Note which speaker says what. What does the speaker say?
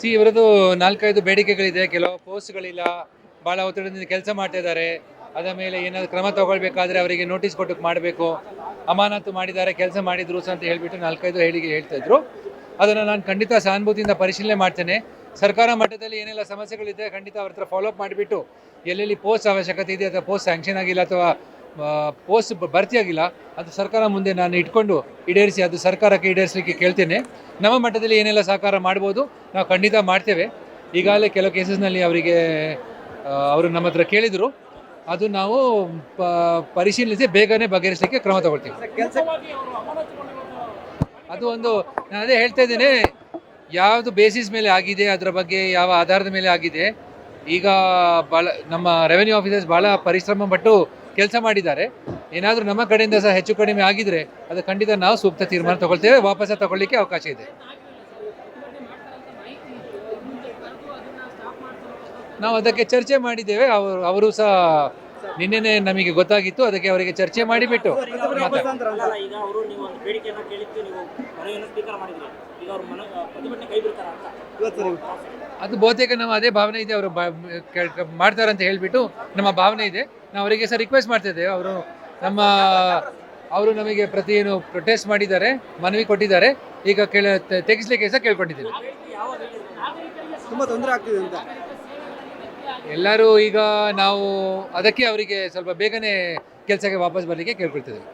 Speaker 1: C ಇವರದ್ದು ನಾಲ್ಕೈದು ಬೇಡಿಕೆಗಳಿದೆ, ಕೆಲವು ಪೋಸ್ಟ್ಗಳಿಲ್ಲ ಭಾಳ ಒತ್ತಡದಿಂದ ಕೆಲಸ ಮಾಡ್ತಾ ಇದ್ದಾರೆ. ಅದರ ಮೇಲೆ ಏನಾದರೂ ಕ್ರಮ ತಗೊಳ್ಬೇಕಾದ್ರೆ ಅವರಿಗೆ ನೋಟಿಸ್ ಕೊಟ್ಟು ಮಾಡಬೇಕು. ಅಮಾನತು ಮಾಡಿದ್ದಾರೆ, ಕೆಲಸ ಮಾಡಿದ್ರು ಅಂತ ಹೇಳಿಬಿಟ್ಟು ನಾಲ್ಕೈದು ಹೇಳಿಕೆ ಹೇಳ್ತಾ ಇದ್ರು. ಅದನ್ನು ನಾನು ಖಂಡಿತ ಸಹಾನುಭೂತಿಯಿಂದ ಪರಿಶೀಲನೆ ಮಾಡ್ತೇನೆ. ಸರ್ಕಾರ ಮಟ್ಟದಲ್ಲಿ ಏನೆಲ್ಲ ಸಮಸ್ಯೆಗಳಿದೆ ಖಂಡಿತ ಅವ್ರ ಹತ್ರ ಫಾಲೋಅಪ್ ಮಾಡಿಬಿಟ್ಟು ಎಲ್ಲೆಲ್ಲಿ ಪೋಸ್ಟ್ ಅವಶ್ಯಕತೆ ಇದೆ ಅಥವಾ ಪೋಸ್ಟ್ ಸ್ಯಾಂಕ್ಷನ್ ಆಗಿಲ್ಲ ಅಥವಾ ಪೋಸ್ಟ್ ಭರ್ತಿ ಆಗಿಲ್ಲ. ಅದು ಸರ್ಕಾರ ಮುಂದೆ ನಾನು ಇಟ್ಕೊಂಡು ಈಡೇರಿಸಿ, ಅದು ಸರ್ಕಾರಕ್ಕೆ ಈಡೇರಿಸಲಿಕ್ಕೆ ಕೇಳ್ತೇನೆ. ನಮ್ಮ ಮಟ್ಟದಲ್ಲಿ ಏನೆಲ್ಲ ಸಹಕಾರ ಮಾಡ್ಬೋದು, ನಾವು ಖಂಡಿತ ಮಾಡ್ತೇವೆ. ಈಗಾಗಲೇ ಕೆಲವು ಕೇಸಸ್ನಲ್ಲಿ ಅವರಿಗೆ ಅವರು ನಮ್ಮ ಹತ್ರ ಕೇಳಿದರು. ಅದು ನಾವು ಪರಿಶೀಲಿಸಿ ಬೇಗನೆ ಬಗೆಹರಿಸಲಿಕ್ಕೆ ಕ್ರಮ ತಗೊಳ್ತೀವಿ. ಅದು ಒಂದು, ನಾನು ಅದೇ ಹೇಳ್ತಾ ಇದ್ದೇನೆ, ಯಾವುದು ಬೇಸಿಸ್ ಮೇಲೆ ಆಗಿದೆ, ಅದರ ಬಗ್ಗೆ ಯಾವ ಆಧಾರದ ಮೇಲೆ ಆಗಿದೆ, ಈಗ ಭಾಳ ನಮ್ಮ ರೆವೆನ್ಯೂ ಆಫೀಸರ್ಸ್ ಭಾಳ ಪರಿಶ್ರಮ ಪಟ್ಟು ಕೆಲಸ ಮಾಡಿದ್ದಾರೆ. ಏನಾದರೂ ನಮ್ಮ ಕಡೆಯಿಂದ ಸಹ ಹೆಚ್ಚು ಕಡಿಮೆ ಆಗಿದ್ರೆ ಅದು ಖಂಡಿತ ನಾವು ಸೂಕ್ತ ತೀರ್ಮಾನ ತಗೊಳ್ತೇವೆ, ವಾಪಸ್ ತಗೊಳ್ಳಿಕ್ಕೆ ಅವಕಾಶ ಇದೆ. ನಾವು ಅದಕ್ಕೆ ಚರ್ಚೆ ಮಾಡಿದ್ದೇವೆ, ಅವರು ಅವರು ಸಹ ನಿನ್ನೆನೆ ನಮಗೆ ಗೊತ್ತಾಗಿತ್ತು ಅದಕ್ಕೆ ಅವರಿಗೆ ಚರ್ಚೆ ಮಾಡಿಬಿಟ್ಟು ಮಾತಾಡ್ತೀವಿ.
Speaker 2: ಅಲ್ಲ ಈಗ ಅವರು ನೀವು ಒಂದು ಬೇಡಿಕೆಯನ್ನ ಕೇಳಿದ್ದು ನೀವು ಮನವಿಯನ್ನು ಸ್ವೀಕಾರ ಮಾಡಿದ್ರಿ. ಈಗ ಅವರು ಮನ ಪ್ರತಿಭಟನೆ ಕೈ ಬಿಡ್ತಾರ ಅಂತ?
Speaker 1: ಅದು ಬಹುತೇಕ ನಮ್ಮ ಅದೇ ಭಾವನೆ ಇದೆ ಅವರು ಮಾಡ್ತಾರಂತ ಅಂತ ಹೇಳ್ಬಿಟ್ಟು ನಮ್ಮ ಭಾವನೆ ಇದೆ. ನಾವು ಅವರಿಗೆ ಸಹ ರಿಕ್ವೆಸ್ಟ್ ಮಾಡ್ತಿದ್ದೇವೆ ಅವರು ನಮ್ಮ ಅವರು ನಮಗೆ ಪ್ರತಿ ಏನು ಪ್ರೊಟೆಸ್ಟ್ ಮಾಡಿದ್ದಾರೆ ಮನವಿ ಕೊಟ್ಟಿದ್ದಾರೆ. ಈಗ ಕೇಳ ತೆಗಿಸ್ಲಿಕ್ಕೆ ಸಹ ಕೇಳ್ಕೊಂಡಿದ್ದೀವಿ.
Speaker 3: ತುಂಬಾ ತೊಂದರೆ ಆಗ್ತಿದೆ ಅಂತ.
Speaker 1: ಎಲ್ಲರೂ ಈಗ ನಾವು ಅದಕ್ಕೆ ಅವರಿಗೆ ಸ್ವಲ್ಪ ಬೇಗನೆ ಕೆಲಸಕ್ಕೆ ವಾಪಸ್ ಬರಲಿಕ್ಕೆ ಕೇಳ್ಕೊಳ್ತಿದ್ದೇವೆ.